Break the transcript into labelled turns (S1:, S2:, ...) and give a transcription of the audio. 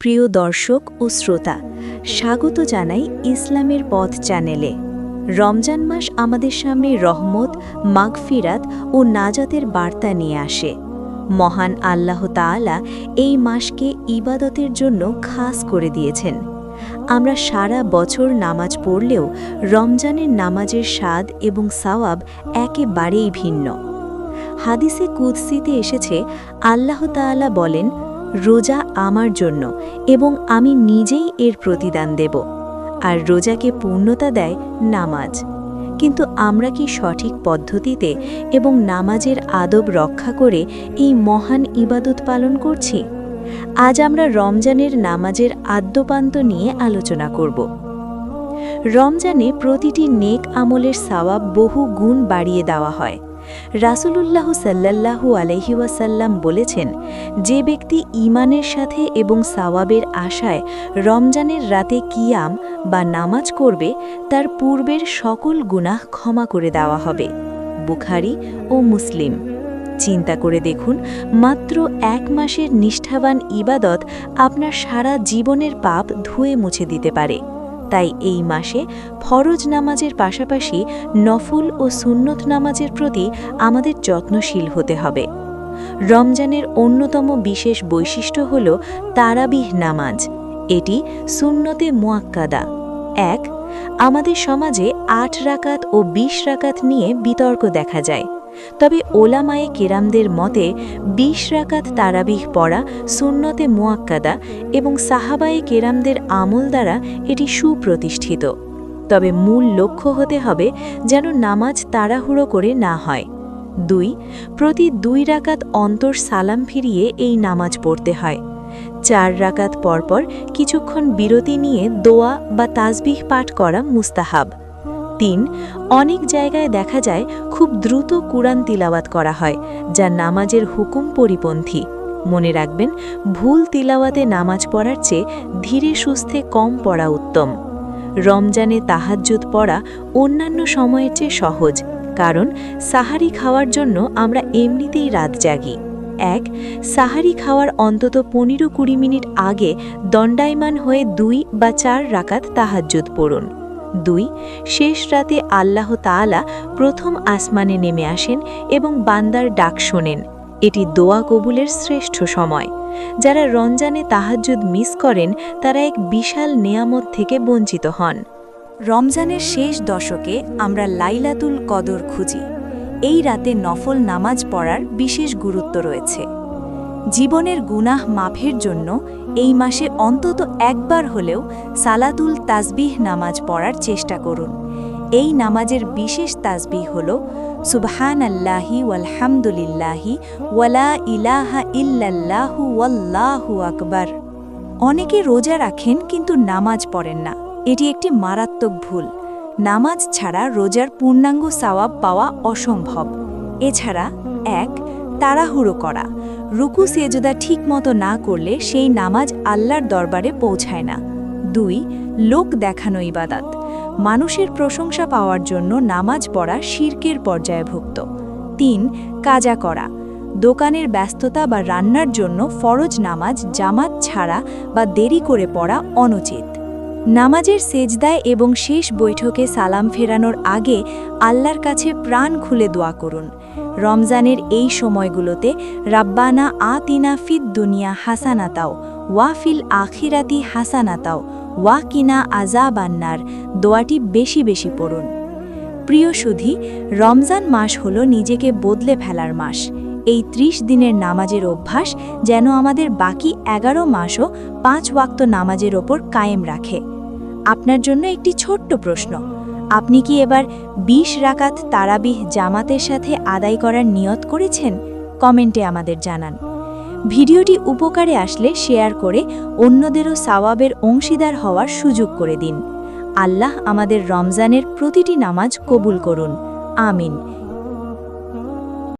S1: প্রিয় দর্শক ও শ্রোতা, স্বাগত জানাই ইসলামের পথ চ্যানেলে। রমজান মাস আমাদের সামনে রহমত, মাগফিরাত ও নাজাতের বার্তা নিয়ে আসে। মহান আল্লাহ তাআলা এই মাসকে ইবাদতের জন্য খাস করে দিয়েছেন। আমরা সারা বছর নামাজ পড়লেও রমজানের নামাজের স্বাদ এবং সাওয়াব একেবারেই ভিন্ন। হাদিসে কুদসিতে এসেছে, আল্লাহ তাআলা বলেন রোজা আমার জন্য এবং আমি নিজেই এর প্রতিদান দেব। আর রোজাকে পূর্ণতা দেয় নামাজ। কিন্তু আমরা কি সঠিক পদ্ধতিতে এবং নামাজের আদব রক্ষা করে এই মহান ইবাদত পালন করছি? আজ আমরা রমজানের নামাজের আদ্যপান্ত নিয়ে আলোচনা করব। রমজানে প্রতিটি নেক আমলের সাওয়াব বহু গুণ বাড়িয়ে দেওয়া হয়। রাসূলুল্লাহ সাল্লাল্লাহু আলহি ওয়াসাল্লাম বলেছেন, যে ব্যক্তি ঈমানের সাথে এবং সাওয়াবের আশায় রমজানের রাতে কিয়াম বা নামাজ করবে, তার পূর্বের সকল গুনাহ ক্ষমা করে দেওয়া হবে। বুখারি ও মুসলিম। চিন্তা করে দেখুন, মাত্র এক মাসের নিষ্ঠাবান ইবাদত আপনার সারা জীবনের পাপ ধুয়ে মুছে দিতে পারে। তাই এই মাসে ফরজ নামাজের পাশাপাশি নফল ও সুন্নত নামাজের প্রতি আমাদের যত্নশীল হতে হবে। রমজানের অন্যতম বিশেষ বৈশিষ্ট্য হল তারাবিহ নামাজ। এটি সুন্নতে মোয়াক্কাদা। এক, আমাদের সমাজে আট রাকাত ও বিশ রাকাত নিয়ে বিতর্ক দেখা যায়। তবে ওলামায়ে কেরামদের মতে, বিশ রাকাত তারাবিহ পড়া সুন্নতে মোয়াক্কাদা এবং সাহাবায়ে কেরামদের আমল দ্বারা এটি সুপ্রতিষ্ঠিত। তবে মূল লক্ষ্য হতে হবে যেন নামাজ তাড়াহুড়ো করে না হয়। দুই, প্রতি দুই রাকাত অন্তর সালাম ফিরিয়ে এই নামাজ পড়তে হয়। চার রাকাত পরপর কিছুক্ষণ বিরতি নিয়ে দোয়া বা তাজবিহ পাঠ করা মুস্তাহাব। তিন অনেক জায়গায় দেখা যায় খুব দ্রুত কুরআন তিলাওয়াত করা হয়, যা নামাজের হুকুম পরিপন্থী। মনে রাখবেন, ভুল তিলাওয়াতে নামাজ পড়ার চেয়ে ধীরে সুস্থে কম পড়া উত্তম। রমজানে তাহাজ্জুদ পড়া অন্যান্য সময়ের চেয়ে সহজ, কারণ সাহারি খাওয়ার জন্য আমরা এমনিতেই রাত জাগি। এক, সাহারি খাওয়ার অন্তত পনেরো কুড়ি মিনিট আগে দণ্ডায়মান হয়ে দুই বা চার রাকাত তাহাজ্জুদ পড়ুন। দুই, শেষ রাতে আল্লাহ তাআলা প্রথম আসমানে নেমে আসেন এবং বান্দার ডাক শোনেন। এটি দোয়া কবুলের শ্রেষ্ঠ সময়। যারা রমজানে তাহাজ্জুদ মিস করেন, তারা এক বিশাল নেয়ামত থেকে বঞ্চিত হন। রমজানের শেষ দশকে আমরা লাইলাতুল কদর খুঁজি। এই রাতে নফল নামাজ পড়ার বিশেষ গুরুত্ব রয়েছে। জীবনের গুনাহ মাফের জন্য এই মাসে অন্তত একবার হলেও সালাতুল তাজবিহ নামাজ পড়ার চেষ্টা করুন। এই নামাজের বিশেষ তাসবিহ হল সুবহান আল্লাহি ওয়ালহামদুলিল্লাহি ওয়ালা ইলাহা ইল্লাল্লাহু ওয়াল্লাহু আকবার। অনেকে রোজা রাখেন কিন্তু নামাজ পড়েন না। এটি একটি মারাত্মক ভুল। নামাজ ছাড়া রোজার পূর্ণাঙ্গ সাওয়াব পাওয়া অসম্ভব। এছাড়া, এক, তাড়াহুড়ো করা। রুকু সেজদা ঠিকমতো না করলে সেই নামাজ আল্লাহর দরবারে পৌঁছায় না। দুই, লোক দেখানো ইবাদাত। মানুষের প্রশংসা পাওয়ার জন্য নামাজ পড়া শির্কের পর্যায়ভুক্ত তিন, কাজা করা। দোকানের ব্যস্ততা বা রান্নার জন্য ফরজ নামাজ জামাত ছাড়া বা দেরি করে পড়া অনুচিত। নামাজের সেজদায় এবং শেষ বৈঠকে সালাম ফেরানোর আগে আল্লাহর কাছে প্রাণ খুলে দোয়া করুন। রমজানের এই সময়গুলোতে রাব্বানা আতিনা ফিদ দুনিয়া হাসানাতাও ওয়াফিল আখিরাতি হাসানাতাও, ওয়া কিনা আজাবান্নার দোয়াটি বেশি বেশি পড়ুন। প্রিয় সুধী, রমজান মাস হল নিজেকে বদলে ফেলার মাস। এই ত্রিশ দিনের নামাজের অভ্যাস যেন আমাদের বাকি এগারো মাসও পাঁচ ওয়াক্ত নামাজের ওপর কায়েম রাখে। আপনার জন্য একটি ছোট্ট প্রশ্ন আপনি কি এবার ২০ রাকাত তারাবিহ জামাতের সাথে আদায় করার নিয়ত করেছেন? কমেন্টে আমাদের জানান। ভিডিওটি উপকারে আসলে শেয়ার করে অন্যদেরও সাওয়াবের অংশীদার হওয়ার সুযোগ করে দিন। আল্লাহ আমাদের রমজানের প্রতিটি নামাজ কবুল করুন। আমিন।